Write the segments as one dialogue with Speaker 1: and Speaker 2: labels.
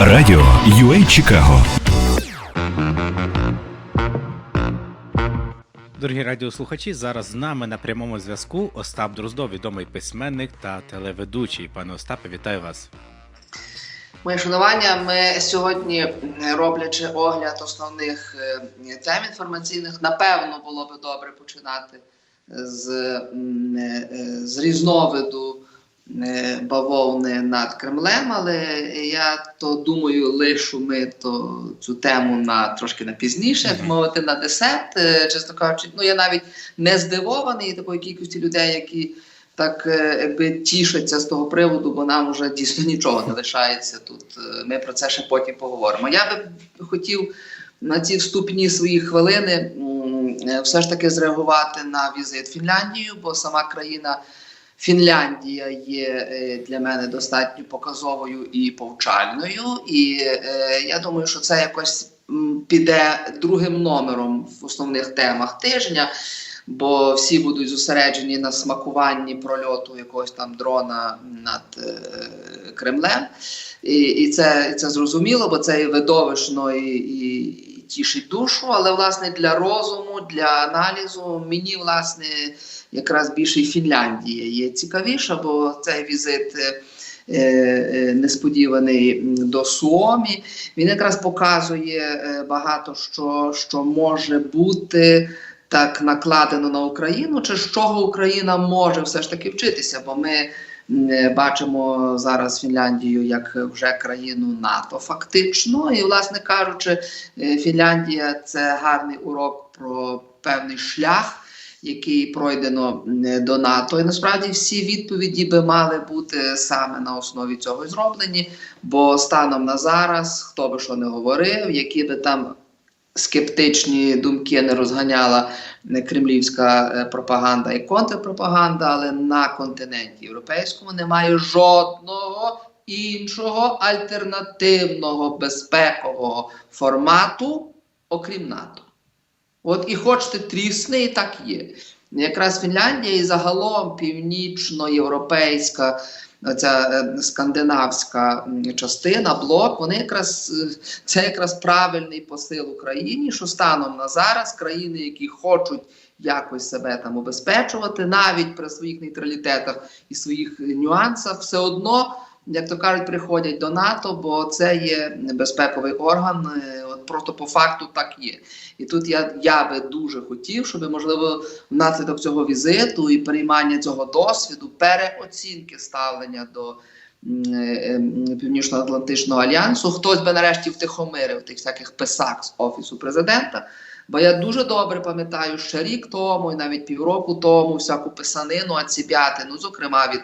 Speaker 1: Радіо UA Чикаго.
Speaker 2: Дорогі радіослухачі, зараз з нами на прямому зв'язку Остап Дроздов, відомий письменник та телеведучий. Пане Остапе, вітаю вас.
Speaker 3: Моє шанування. Ми сьогодні, роблячи огляд основних е, тем інформаційних, напевно було би добре починати з, е, е, з різновиду е, бавовни над Кремлем, але я то думаю, лишу ми то цю тему на трошки на пізніше, як мовити, на десерт. Е, Чесно кажучи, ну я навіть не здивований такої кількості людей, які так е, якби тішаться з того приводу, бо нам вже дійсно нічого не лишається тут. Е, Ми про це ще потім поговоримо. Я би хотів на ці вступні свої хвилини все ж таки зреагувати на візит Фінляндію, бо сама країна. Фінляндія є е, для мене достатньо показовою і повчальною, і е, я думаю, що це якось піде другим номером в основних темах тижня бо всі будуть зосереджені на смакуванні прольоту якогось там дрона над е, Кремлем. І, і, це, це зрозуміло, бо це і видовищно і, і, і тішить душу. Але власне для розуму, для аналізу мені власне якраз більше і Фінляндія є цікавіша, бо цей візит. е, е, Несподіваний до Суомі, він якраз показує е, багато що, що може бути так накладено на Україну, чи з чого Україна може все ж таки вчитися, бо ми бачимо зараз Фінляндію як вже країну НАТО, фактично. І, власне кажучи, Фінляндія це гарний урок про певний шлях. Який пройдено до НАТО, і насправді всі відповіді би мали бути саме на основі цього зроблені. Бо станом на зараз, хто би що не говорив, які би там скептичні думки не розганяла е, кремлівська е, пропаганда і контрпропаганда, але на континенті європейському немає жодного іншого альтернативного безпекового формату, окрім НАТО. От і хочете трісни, і так є. Якраз Фінляндія і загалом північноєвропейська, ця е, скандинавська частина, блок, вони якраз е, це якраз правильний посил Україні, що станом на зараз країни, які хочуть якось себе там обезпечувати, навіть при своїх нейтралітетах і своїх е, нюансах, все одно. Як то кажуть, приходять до НАТО, бо це є безпековий орган. Просто по факту так є. І тут я, я би дуже хотів, щоб можливо внаслідок цього візиту і переймання цього досвіду, переоцінки ставлення до е, м, Північно-Атлантичного альянсу, хтось би нарешті втихомирив тих всяких писак з офісу президента. Бо я дуже добре пам'ятаю ще рік тому, і навіть півроку тому, всяку писанину, ацібятину, зокрема від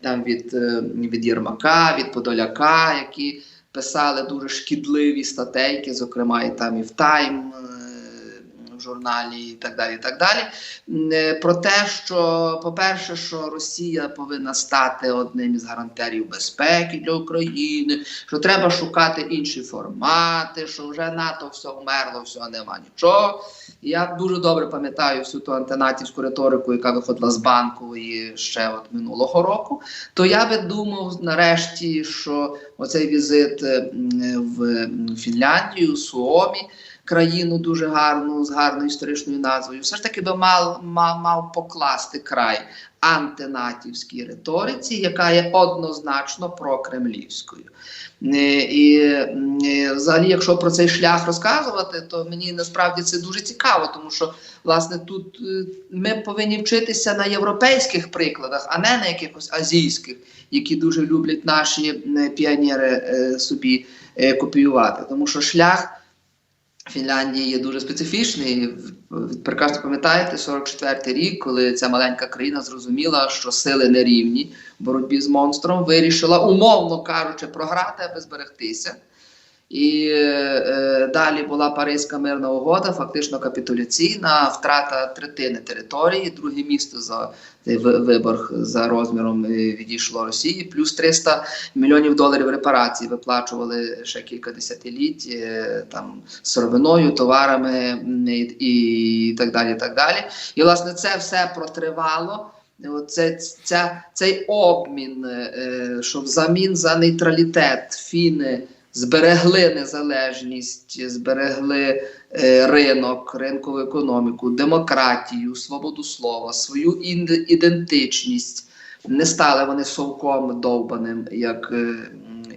Speaker 3: там від, е, від Єрмака, від Подоляка, які писали дуже шкідливі статейки, зокрема і там і в Тайм е, в журналі, і так далі. і так далі. Е, Про те, що, по-перше, що Росія повинна стати одним із гарантерів безпеки для України, що треба шукати інші формати, що вже НАТО все вмерло, все нема нічого. Я дуже добре пам'ятаю всю ту антинатівську риторику, яка виходила з банку і ще от минулого року. То я би думав нарешті, що оцей візит е, в Фінляндію, Суомі, країну дуже гарну, з гарною історичною назвою, все ж таки би мав, мав, мав покласти край антинатівській риториці, яка є однозначно прокремлівською. Е, І е, взагалі, якщо про цей шлях розказувати, то мені насправді це дуже цікаво, тому що власне тут е, ми повинні вчитися на європейських прикладах, а не на якихось азійських, які дуже люблять наші піонери собі копіювати. Тому що шлях Фінляндії є дуже специфічний. Прекрасно пам'ятаєте 44-й рік, коли ця маленька країна зрозуміла, що сили не рівні в боротьбі з монстром, вирішила, умовно кажучи, програти, аби зберегтися. І е, далі була Паризька мирна угода, фактично капітуляційна, втрата третини території, друге місто за цей ви- вибор за розміром е, відійшло Росії, плюс 300 мільйонів доларів репарацій виплачували ще кілька десятиліть е, там сировиною, товарами і, і так далі. Так далі. І власне це все протривало. Оце, ця, цей обмін, е, що взамін за нейтралітет фіни зберегли незалежність, зберегли е, ринок, ринкову економіку, демократію, свободу слова, свою ідентичність. Не стали вони совком довбаним, як е,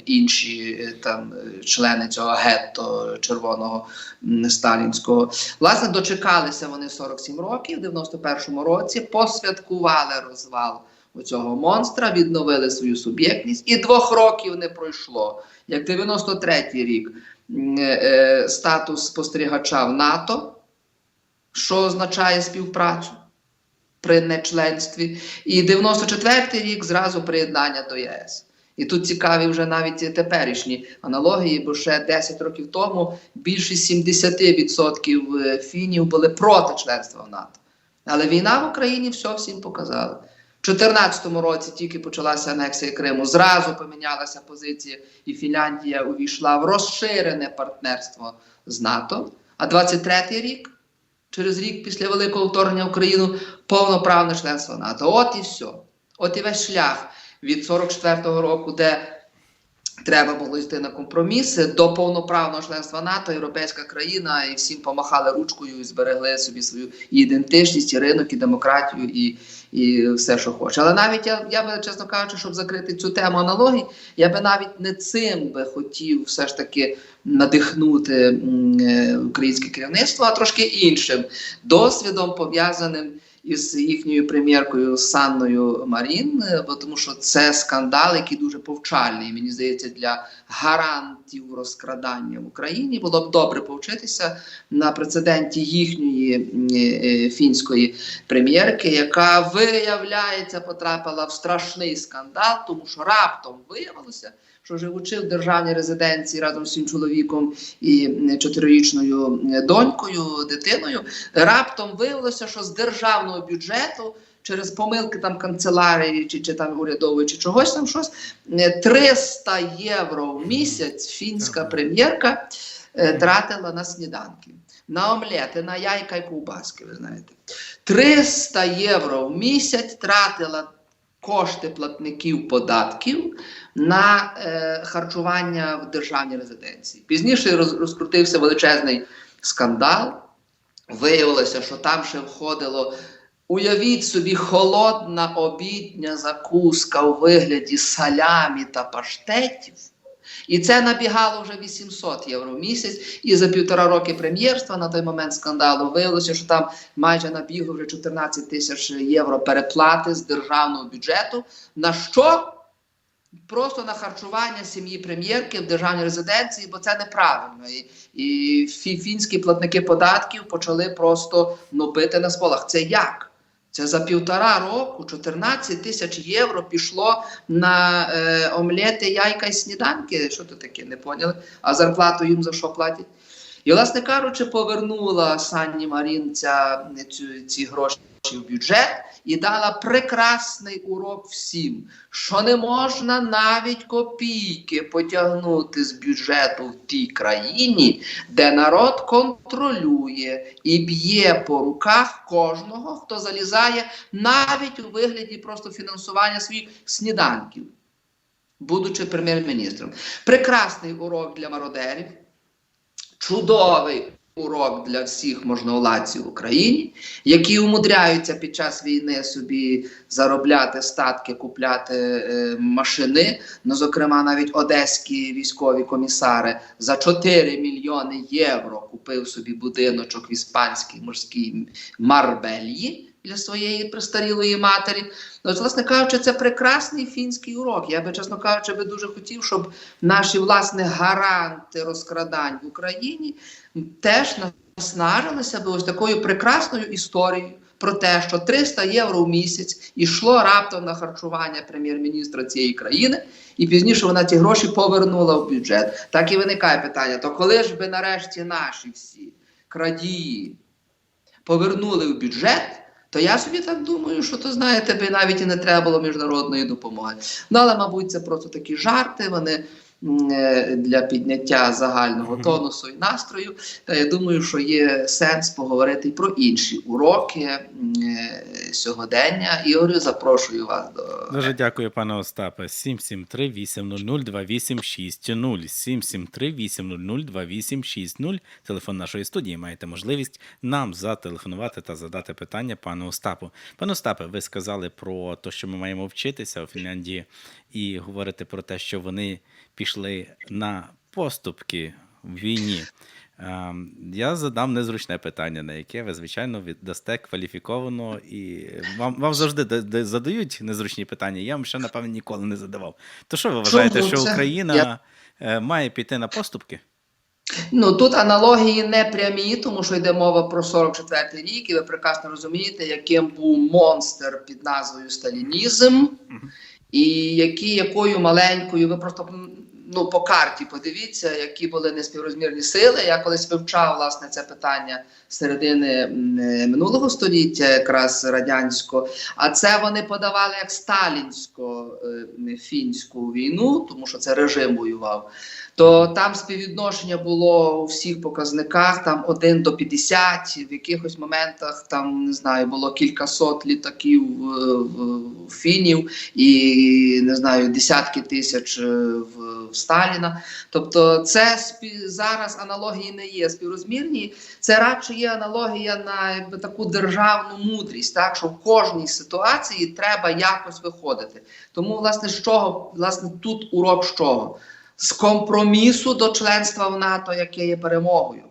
Speaker 3: інші е, там члени цього гетто червоного м, сталінського. Власне, дочекалися вони 47 років, в 91-му році посвяткували розвал оцього монстра, відновили свою суб'єктність, і двох років не пройшло. Як 93-й рік е, е, статус спостерігача в НАТО, що означає співпрацю при нечленстві, і 94-й рік зразу приєднання до ЄС. І тут цікаві вже навіть теперішні аналогії, бо ще 10 років тому більше 70% фінів були проти членства в НАТО. Але війна в Україні все всім показала. У 2014 році тільки почалася анексія Криму, зразу помінялася позиція, і Фінляндія увійшла в розширене партнерство з НАТО. А 23-й рік, через рік після великого вторгнення в Україну, повноправне членство НАТО. От і все. От і весь шлях від 44-го року, де треба було йти на компроміси до повноправного членства НАТО, європейська країна, і всім помахали ручкою і зберегли собі свою ідентичність, і ринок, і демократію, і, і все, що хоче. Але навіть я, я би, чесно кажучи, щоб закрити цю тему аналогій, я би навіть не цим би хотів все ж таки надихнути е, українське керівництво, а трошки іншим досвідом пов'язаним із їхньою прем'єркою Санною Марін, е, бо тому що це скандал, який дуже повчальний. Мені здається, для гарантів розкрадання в Україні було б добре повчитися на прецеденті їхньої е, фінської прем'єрки, яка виявляється потрапила в страшний скандал, тому що раптом виявилося. Що живучи в державній резиденції разом з своїм чоловіком і чотирирічною донькою, дитиною, раптом виявилося, що з державного бюджету через помилки там канцелярії чи, чи там урядової, чи чогось там щось е, 300 євро в місяць фінська прем'єрка е, тратила на сніданки, на омлети, на яйка і ковбаски. Ви знаєте, 300 євро в місяць тратила кошти платників податків на е, харчування в державній резиденції. Пізніше роз, розкрутився величезний скандал. Виявилося, що там ще входило. Уявіть собі, холодна обідня закуска у вигляді салямі та паштетів. І це набігало вже 800 євро в місяць. І за півтора роки прем'єрства на той момент скандалу виявилося, що там майже набігло вже 14 тисяч євро переплати з державного бюджету. На що? Просто на харчування сім'ї прем'єрки в державній резиденції, бо це неправильно. І, і фі- фінські платники податків почали просто ну, бити на сполах. Це як? Це за півтора року 14 тисяч євро пішло на е, омлети, яйка і сніданки. Що то таке? Не поняли? А зарплату їм за що платять? І, власне кажучи, повернула Санні Марін ця, цю, ці гроші в бюджет і дала прекрасний урок всім, що не можна навіть копійки потягнути з бюджету в тій країні, де народ контролює і б'є по руках кожного, хто залізає навіть у вигляді просто фінансування своїх сніданків, будучи прем'єр-міністром. Прекрасний урок для мародерів, чудовий урок для всіх можновладців в Україні, які умудряються під час війни собі заробляти статки, купляти е, машини. Ну, зокрема, навіть одеські військові комісари за 4 мільйони євро купив собі будиночок в іспанській морській Марбельї для своєї престарілої матері. Ну, от, власне кажучи, це прекрасний фінський урок. Я би, чесно кажучи, би дуже хотів, щоб наші власне гаранти розкрадань в Україні теж наснажилися би ось такою прекрасною історією про те, що 300 євро в місяць йшло раптом на харчування прем'єр-міністра цієї країни, і пізніше вона ці гроші повернула в бюджет. Так і виникає питання: то коли ж би нарешті наші всі крадії повернули в бюджет? То я собі так думаю, що то знаєте, би навіть і не треба було міжнародної допомоги. Ну але, мабуть, це просто такі жарти. Вони для підняття загального тонусу і настрою. Та я думаю, що є сенс поговорити про інші уроки е, сьогодення. Ігорю, запрошую вас до
Speaker 2: Дуже дякую, пане Остапе. 773 800 2860 773 800 2860 Телефон нашої студії. Маєте можливість нам зателефонувати та задати питання пану Остапу. Пане Остапе, ви сказали про те, що ми маємо вчитися у Фінляндії, і говорити про те, що вони пішли на поступки в війні. Ем, Я задам незручне питання, на яке ви, звичайно, віддасте кваліфіковано, і вам, вам завжди да- да- задають незручні питання. Я вам ще, напевно, ніколи не задавав. То що ви вважаєте, що? Україна
Speaker 3: Я-
Speaker 2: е, має піти на поступки?
Speaker 3: Ну тут аналогії не прямі, тому що йде мова про 44-й рік, і ви прекрасно розумієте, яким був монстр під назвою Сталінізм, і які, якою маленькою, ви просто ну, по карті подивіться, які були неспіврозмірні сили. Я колись вивчав власне це питання середини е, минулого століття, якраз радянського. А це вони подавали як сталінсько-фінську війну, тому що це режим воював то там співвідношення було у всіх показниках там 1 до 50, в якихось моментах там не знаю, було кількасот літаків е, фінів і не знаю, десятки тисяч е, в, Сталіна. Тобто, це зараз аналогії не є співрозмірні. Це радше є аналогія на якби, таку державну мудрість, так що в кожній ситуації треба якось виходити. Тому, власне, з чого власне тут урок з чого? З компромісу до членства в НАТО, яке є перемогою,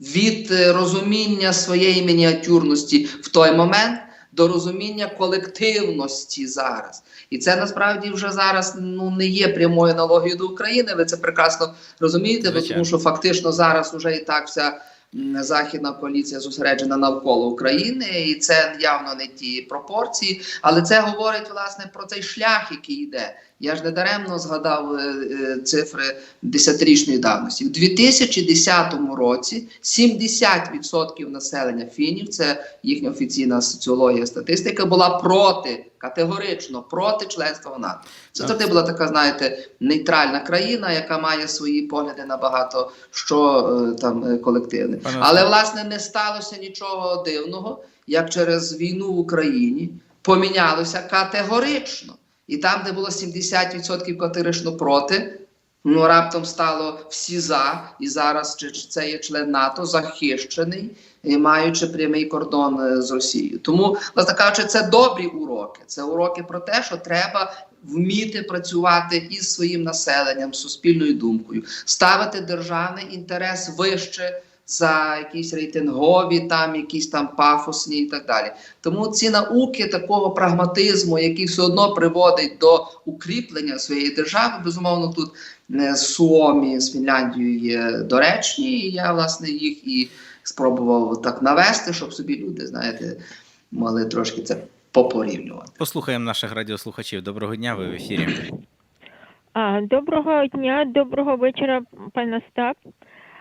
Speaker 3: від е, розуміння своєї мініатюрності в той момент до розуміння колективності зараз. І це насправді вже зараз ну не є прямою аналогією до України. Ви це прекрасно розумієте, бо
Speaker 2: Звичайно.
Speaker 3: тому що фактично зараз вже і так вся західна коаліція зосереджена навколо України, і це явно не ті пропорції. Але це говорить власне про цей шлях, який йде. Я ж не даремно згадав е, е, цифри десятирічної давності. У 2010 році 70% населення фінів, це їхня офіційна соціологія, статистика, була проти, категорично проти членства в НАТО. Це завжди була така, знаєте, нейтральна країна, яка має свої погляди на багато що е, там е, колективне. Але власне не сталося нічого дивного, як через війну в Україні помінялося категорично. І там, де було 70% категорично проти, ну раптом стало всі за, і зараз чи це є член НАТО захищений, маючи прямий кордон е, з Росією. Тому, власне кажучи, це добрі уроки. Це уроки про те, що треба вміти працювати із своїм населенням, суспільною думкою, ставити державний інтерес вище за якісь рейтингові, там якісь там пафосні і так далі. Тому ці науки такого прагматизму, який все одно приводить до укріплення своєї держави, безумовно, тут Суомі, з Фінляндією є доречні. І я власне їх і спробував так навести, щоб собі люди, знаєте, могли трошки це попорівнювати.
Speaker 2: Послухаємо наших радіослухачів. Доброго дня, ви в ефірі.
Speaker 4: А, Доброго дня, доброго вечора, пан Остап.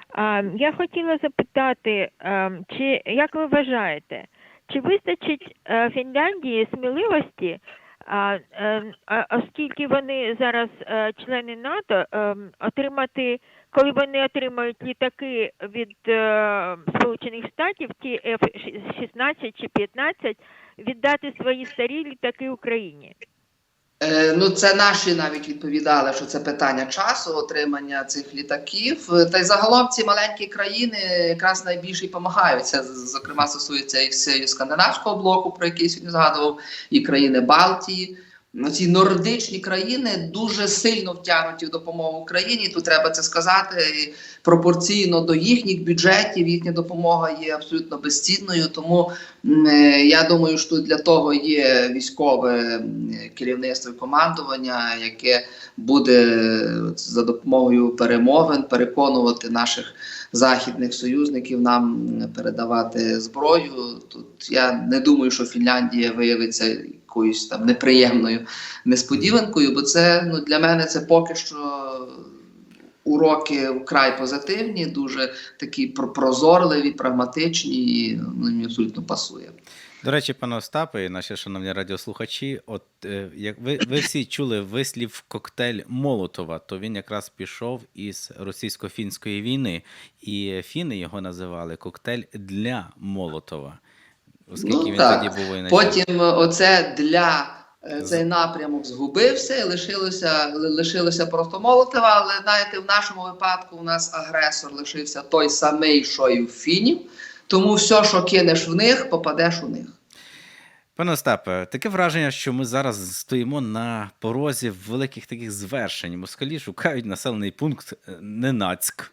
Speaker 4: А, Я хотіла запитати, а, чи як ви вважаєте, чи вистачить е, Фінляндії сміливості, е, оскільки вони зараз е, члени НАТО, е, отримати, коли вони отримають літаки від е, Сполучених Штатів, ті F-16 чи 15, віддати свої старі літаки Україні?
Speaker 3: Е, ну, це наші навіть відповідали, що це питання часу отримання цих літаків. Та й загалом ці маленькі країни якраз найбільше й допомагають. Зокрема стосується і всієї скандинавського блоку, про який сьогодні згадував, і країни Балтії. Ну, ці нордичні країни дуже сильно втягнуті в допомогу Україні. Тут треба це сказати. І пропорційно до їхніх бюджетів їхня допомога є абсолютно безцінною. Тому е, я думаю, що для того є військове керівництво і командування, яке буде е, за допомогою перемовин переконувати наших західних союзників нам передавати зброю. Тут я не думаю, що Фінляндія виявиться якоюсь там неприємною несподіванкою, бо це ну для мене це поки що уроки вкрай позитивні, дуже такі про- прозорливі, прагматичні, і ну, мені абсолютно пасує.
Speaker 2: До речі, пане Остапе, і наші шановні радіослухачі, от е, як ви, ви всі чули вислів коктейль Молотова, то він якраз пішов із російсько-фінської війни, і фіни його називали коктейль для Молотова, оскільки
Speaker 3: Ну,
Speaker 2: він
Speaker 3: так.
Speaker 2: тоді був воєначальником.
Speaker 3: Потім е, оце для е, цей напрямок згубився і лишилося, лишилося просто Молотова. Але знаєте, в нашому випадку у нас агресор лишився той самий, що і в фінів. Тому все, що кинеш в них, попадеш у них.
Speaker 2: Пане Остапе, таке враження, що ми зараз стоїмо на порозі великих таких звершень. Москалі шукають населений пункт е, Ненацьк.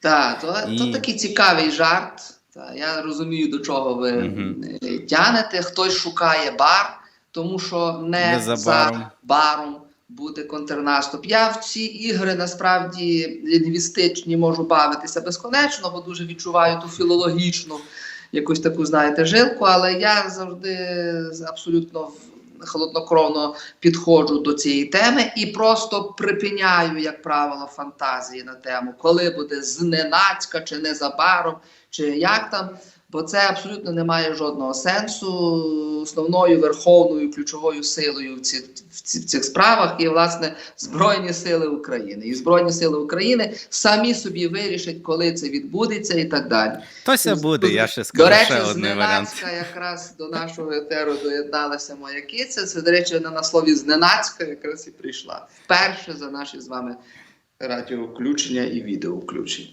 Speaker 3: Так, то,
Speaker 2: І-
Speaker 3: то такий цікавий жарт. Та, я розумію, до чого ви е, тянете. Хтось шукає бар, тому що не,
Speaker 2: Не за
Speaker 3: за,
Speaker 2: баром.
Speaker 3: баром буде контрнаступ. Я в ці ігри насправді лінгвістичні можу бавитися безконечно, бо дуже відчуваю ту філологічну якусь таку, знаєте, жилку, але я завжди абсолютно холоднокровно підходжу до цієї теми і просто припиняю, як правило, фантазії на тему, коли буде зненацька чи незабаром, чи як там. Бо це абсолютно не має жодного сенсу. Основною верховною ключовою силою в, ці, в, цих справах є власне Збройні Сили України. І Збройні Сили України самі собі вирішать, коли це відбудеться, і так далі.
Speaker 2: Тося буде, я ще скажу
Speaker 3: До речі,
Speaker 2: ще
Speaker 3: зненацька якраз до нашого етеру доєдналася моя киця. Це, до речі, вона на слові зненацька якраз і прийшла. Вперше за наші з вами радіовключення і відеовключення.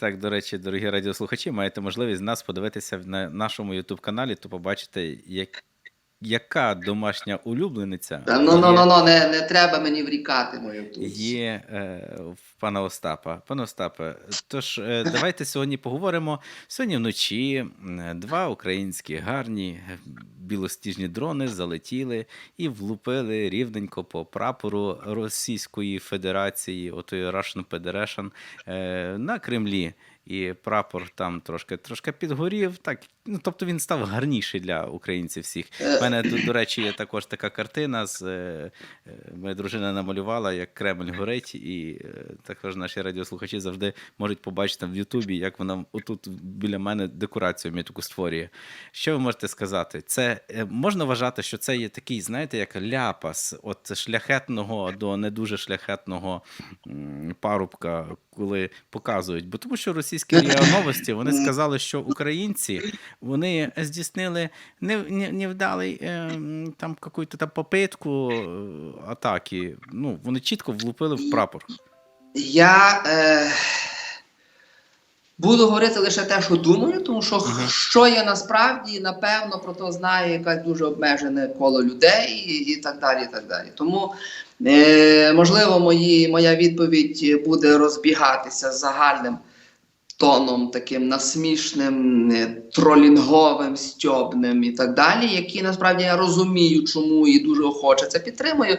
Speaker 2: Так, до речі, дорогі радіослухачі, маєте можливість нас подивитися на нашому youtube каналі, то побачите, як, яка домашня улюблениця
Speaker 3: Та ну ну
Speaker 2: є-
Speaker 3: ну ну не, не треба мені врікати мою тут.
Speaker 2: є е, в пана Остапа. Пане Остапе, тож е, давайте сьогодні поговоримо. Сьогодні вночі два українські гарні е, білостіжні дрони залетіли і влупили рівненько по прапору Російської Федерації, отої Russian Federation, е, на Кремлі. І прапор там трошки трошки підгорів. Так, ну тобто він став гарніший для українців всіх. У мене тут, до речі, є також така картина. З, е, е, моя дружина намалювала, як Кремль горить, і е, також наші радіослухачі завжди можуть побачити в Ютубі, як вона отут біля мене декорацію мені таку створює. Що ви можете сказати? Це можна вважати, що це є такий, знаєте, як ляпас от шляхетного до не дуже шляхетного парубка, коли показують. Бо тому що російські РІА новості вони сказали, що українці вони здійснили не- не- невдалий е, там якусь там попитку е, атаки. Ну, вони чітко влупили в прапор.
Speaker 3: Я е, буду говорити лише те, що думаю, тому що
Speaker 2: Мгм.
Speaker 3: що є насправді, напевно, про то знає якесь дуже обмежене коло людей і, і так далі. І так далі. Тому, е, можливо, мої, моя відповідь буде розбігатися з загальним тоном, таким насмішним, е, тролінговим, стьобним і так далі, які насправді я розумію, чому і дуже охоче це підтримую.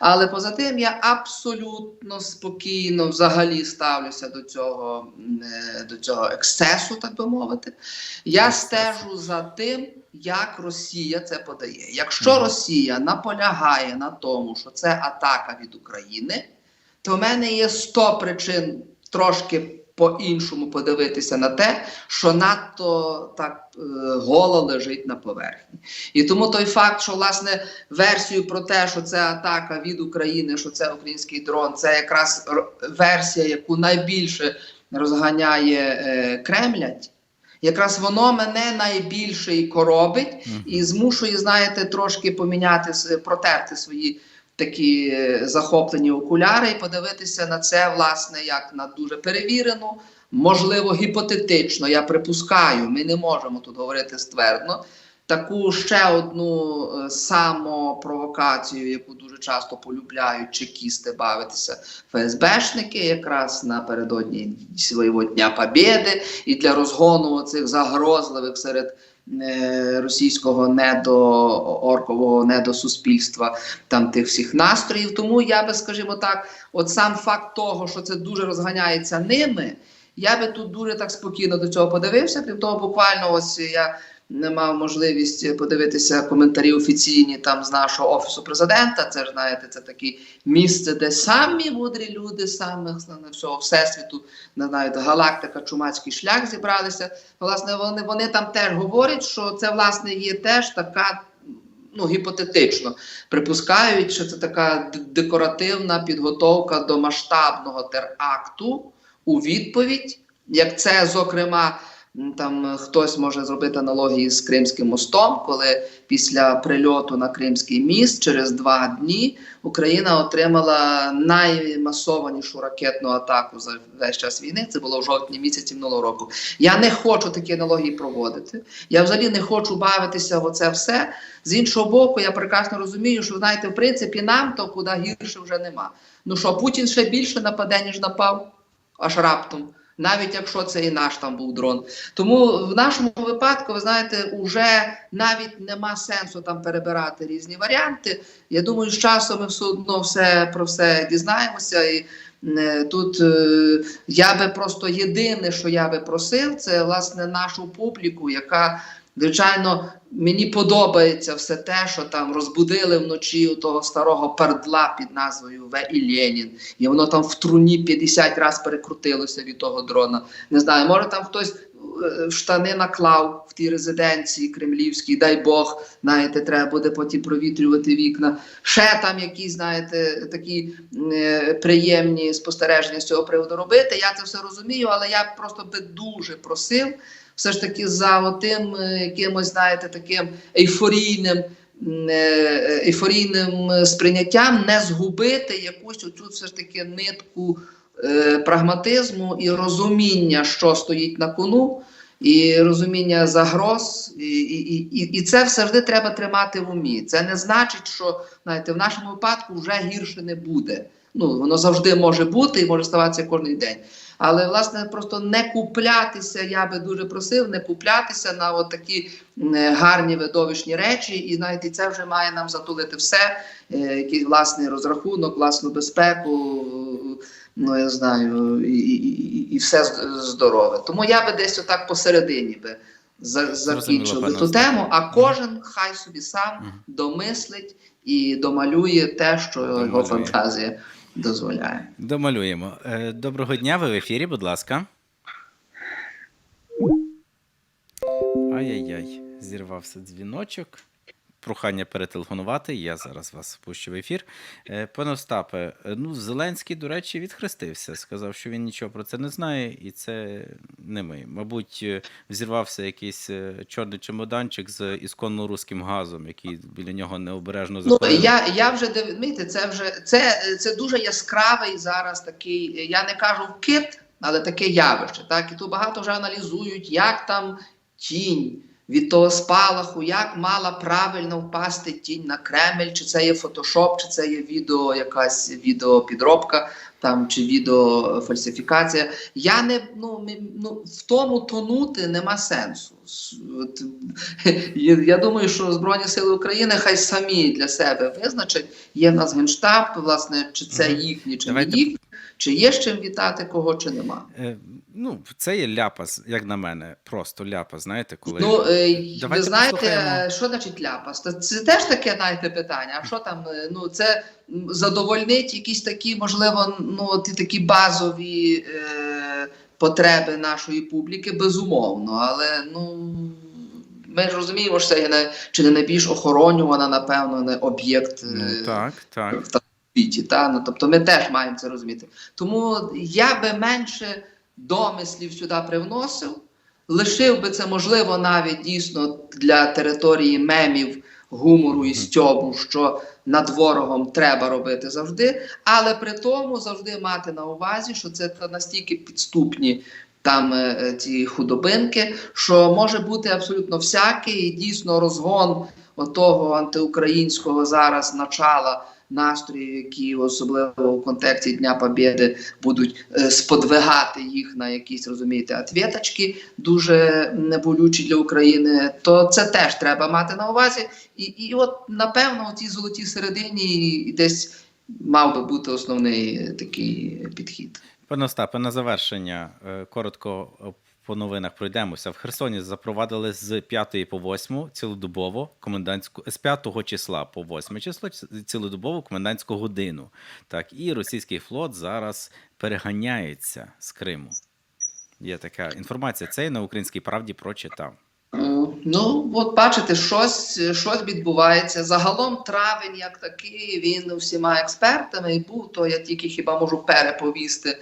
Speaker 3: Але поза тим я абсолютно спокійно взагалі ставлюся до цього, е, до цього ексцесу, так би мовити. Я стежу за тим, як Росія це подає. Якщо Росія наполягає на тому, що це атака від України, то в мене є 100 причин трошки по-іншому подивитися на те, що надто так е, голо лежить на поверхні. І тому той факт, що власне версію про те, що це атака від України, що це український дрон, це якраз версія, яку найбільше розганяє е, Кремлять. Якраз воно мене найбільше і коробить, і змушує, знаєте, трошки поміняти протерти свої такі е, захоплені окуляри і подивитися на це, власне, як на дуже перевірену, можливо, гіпотетично. Я припускаю, ми не можемо тут говорити ствердно. Таку ще одну е, самопровокацію, яку дуже часто полюбляють чекісти бавитися ФСБшники, якраз напередодні свого Дня Побєди, і для розгону цих загрозливих серед е, російського недооркового недосуспільства там тих всіх настроїв. Тому я би, скажімо так, от сам факт того, що це дуже розганяється ними. Я би тут дуже так спокійно до цього подивився. Крім того, буквально ось я не мав можливість подивитися коментарі офіційні там з нашого офісу президента. Це знаєте, це таке місце, де самі мудрі люди, самих всього всесвіту, не знаю, галактика, чумацький шлях зібралися. Власне, вони, вони там теж говорять, що це власне є теж така. Ну, гіпотетично припускають, що це така декоративна підготовка до масштабного теракту у відповідь, як це, зокрема, там е, хтось може зробити аналогії з Кримським мостом, коли після прильоту на Кримський міст через два дні Україна отримала наймасованішу ракетну атаку за весь час війни. Це було в жовтні місяці минулого року. Я не хочу такі аналогії проводити. Я взагалі не хочу бавитися в оце все. З іншого боку, я прекрасно розумію, що знаєте, в принципі, нам то куди гірше вже нема. Ну що, Путін ще більше нападе, ніж напав, аж раптом. Навіть якщо це і наш там був дрон. Тому в нашому випадку, ви знаєте, вже навіть нема сенсу там перебирати різні варіанти. Я думаю, з часом ми все одно все про все дізнаємося. І е, тут е, я би просто єдине, що я би просив, це власне нашу публіку, яка звичайно мені подобається все те, що там розбудили вночі у того старого пердла під назвою В і Ленін, і воно там в труні 50 разів перекрутилося від того дрона. Не знаю, може там хтось е, штани наклав в тій резиденції кремлівській, дай Бог, знаєте, треба буде потім провітрювати вікна. Ще там якісь, знаєте, такі е, приємні спостереження з цього приводу робити. Я це все розумію, але я просто би дуже просив все ж таки за отим е, якимось, знаєте, таким ейфорійним. е, Ейфорійним е, сприйняттям не згубити якусь оцю все ж таки нитку прагматизму і розуміння, що стоїть на кону, і розуміння загроз, і, і, і, і це завжди треба тримати в умі. Це не значить, що знаєте, в нашому випадку вже гірше не буде. Ну, воно завжди може бути і може ставатися кожен день. Але власне просто не куплятися, я би дуже просив, не куплятися на от такі гарні видовищні речі, і знаєте, це вже має нам затулити все, е, якийсь власний розрахунок, власну безпеку. Ну, я знаю, і, і, і- все здорове. Тому я би десь отак посередині би за- закінчив би ту тему, а кожен хай собі сам домислить і домалює те, що його фантазія дозволяє.
Speaker 2: Домалюємо. Е, Доброго дня, ви в ефірі, будь ласка. Ай-яй-яй, зірвався дзвіночок. Прохання перетелефонувати. Я зараз вас впущу в ефір. Е, Пане Остапе, е, ну Зеленський, до речі, відхрестився. Сказав, що він нічого про це не знає, і це не ми. Мабуть, е, взірвався якийсь чорний чемоданчик з ісконно руським газом, який біля нього необережно
Speaker 3: Ну я, я вже дивіться, це вже це, це дуже яскравий зараз такий. Я не кажу вкид, але таке явище. Так і тут багато вже аналізують, як там тінь від того спалаху, як мала правильно впасти тінь на Кремль, чи це є фотошоп, чи це є відео, якась відеопідробка там чи відеофальсифікація. Я не ну, ми- ну в тому тонути нема сенсу. От, я думаю, що Збройні Сили України хай самі для себе визначать. Є в нас генштаб, власне, чи це їхні, чи
Speaker 2: Давайте-
Speaker 3: не їхні, чи є з чим вітати кого, чи нема.
Speaker 2: Е, Ну, це є ляпас, як на мене, просто ляпас, знаєте, коли.
Speaker 3: Ну, е,
Speaker 2: Давайте
Speaker 3: ви знаєте,
Speaker 2: послухаємо.
Speaker 3: що значить ляпас? Та Це теж таке знаєте, питання. А що там? е, Ну, це задовольнить якісь такі, можливо, ну, ті такі базові е, потреби нашої публіки, безумовно. Але ну. Ми ж розуміємо, що це є не, чи не найбільш охоронювана, напевно, не об'єкт
Speaker 2: Ну,
Speaker 3: е,
Speaker 2: так, так.
Speaker 3: в світі. Та? Ну, тобто ми теж маємо це розуміти. Тому я би менше домислів сюди привносив, лишив би це, можливо, навіть дійсно для території мемів, гумору і стьобу, що над ворогом треба робити завжди, але при тому завжди мати на увазі, що це настільки підступні. Там е, е, ці худобинки, що може бути абсолютно всякий, і дійсно розгон отого антиукраїнського зараз начала настроїв, які особливо в контексті Дня Побєди будуть е, сподвигати їх на якісь, розумієте, ответочки дуже неболючі для України, то це теж треба мати на увазі. І, і от напевно у цій золотій середині десь мав би бути основний такий підхід.
Speaker 2: Пане Остапе, на завершення е, коротко по новинах пройдемося. В Херсоні запровадили з 5 по 8 цілодобово комендантську з 5 числа по 8 число ц- цілодобову комендантську годину. Так, і російський флот зараз переганяється з Криму. Є така інформація. Це на українській правді прочитав.
Speaker 3: Ну, от бачите, щось, щось відбувається. Загалом травень, як такий, він всіма експертами і був, то я тільки хіба можу переповісти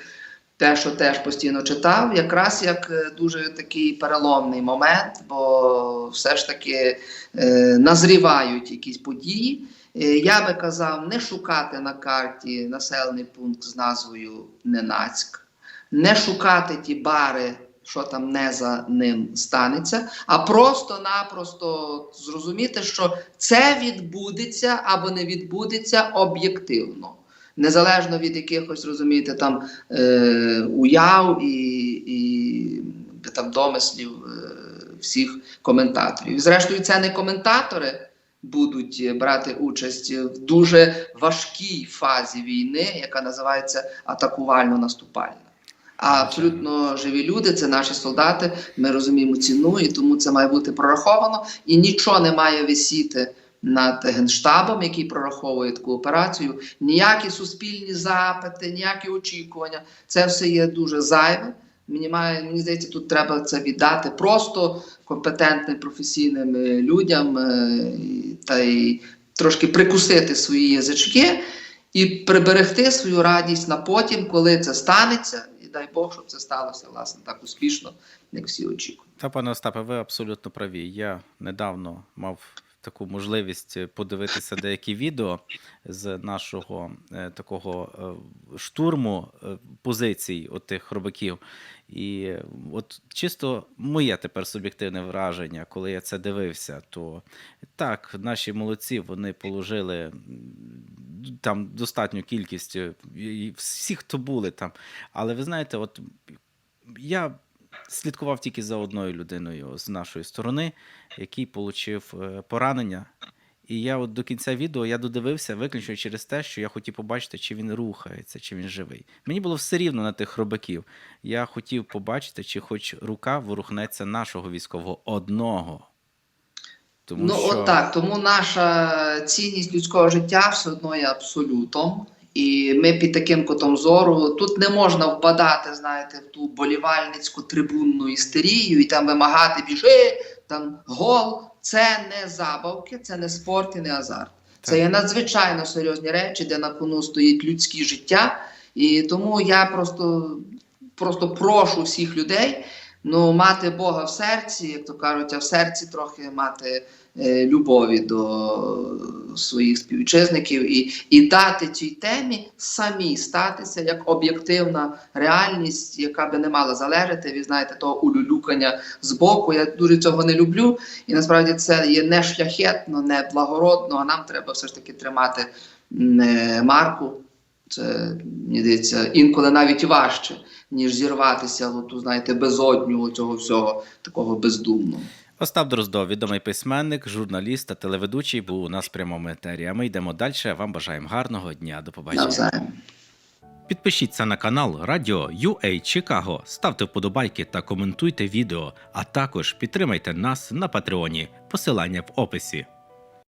Speaker 3: те, що теж постійно читав, якраз як е, дуже такий переломний момент, бо все ж таки е, назрівають якісь події. Е, Я би казав, не шукати на карті населений пункт з назвою Ненацьк, не шукати ті бари, що там не за ним станеться, а просто-напросто зрозуміти, що це відбудеться або не відбудеться об'єктивно. Незалежно від якихось, розумієте, там е, уяв і, і там домислів е, всіх коментаторів. Зрештою, це не коментатори будуть брати участь в дуже важкій фазі війни, яка називається атакувально-наступальна. А абсолютно живі люди, це наші солдати. Ми розуміємо ціну, і тому це має бути прораховано. І нічого не має висіти над генштабом, який прораховує таку операцію. Ніякі суспільні запити, ніякі очікування. Це все є дуже зайве. Мені має мені здається, тут треба це віддати просто компетентним професійним е, людям е, та й трошки прикусити свої язички і приберегти свою радість на потім, коли це станеться, і дай Бог, щоб це сталося власне так успішно, як всі очікують.
Speaker 2: Та, пане Остапе, ви абсолютно праві. Я недавно мав таку можливість подивитися деякі відео з нашого е, такого е, штурму е, позицій отих робаків. І е, от чисто моє тепер суб'єктивне враження, коли я це дивився, то так, наші молодці вони положили там достатню кількість е, всіх, хто були там. Але ви знаєте, от я слідкував тільки за одною людиною з нашої сторони, який отримав поранення. І я от до кінця відео я додивився виключно через те, що я хотів побачити, чи він рухається, чи він живий. Мені було все рівно на тих робаків. Я хотів побачити, чи хоч рука ворухнеться нашого військового одного. Тому
Speaker 3: ну,
Speaker 2: що...
Speaker 3: от так. Тому наша цінність людського життя все одно є абсолютом. І ми під таким кутом зору тут не можна впадати, знаєте, в ту болівальницьку трибунну істерію і там вимагати біжи, там гол. Це не забавки, це не спорт і не азарт. Це є надзвичайно серйозні речі, де на кону стоїть людське життя. І тому я просто, просто прошу всіх людей ну, мати Бога в серці, як то кажуть, а в серці трохи мати е, любові до своїх співвітчизників і, і дати цій темі самі статися як об'єктивна реальність, яка би не мала залежати від знаєте, того улюлюкання з боку. Я дуже цього не люблю. І насправді це є не шляхетно, не благородно, а нам треба все ж таки тримати е, марку. Це мені здається, інколи навіть важче, ніж зірватися в знаєте, безодню цього всього такого бездумного.
Speaker 2: Остап Дроздов, відомий письменник, журналіст та телеведучий, був у нас в прямому етері. А ми йдемо далі. Вам бажаємо гарного дня. До побачення. Підпишіться на канал Радіо UA Чикаго, ставте вподобайки та коментуйте відео, а також підтримайте нас на Патреоні. Посилання в описі.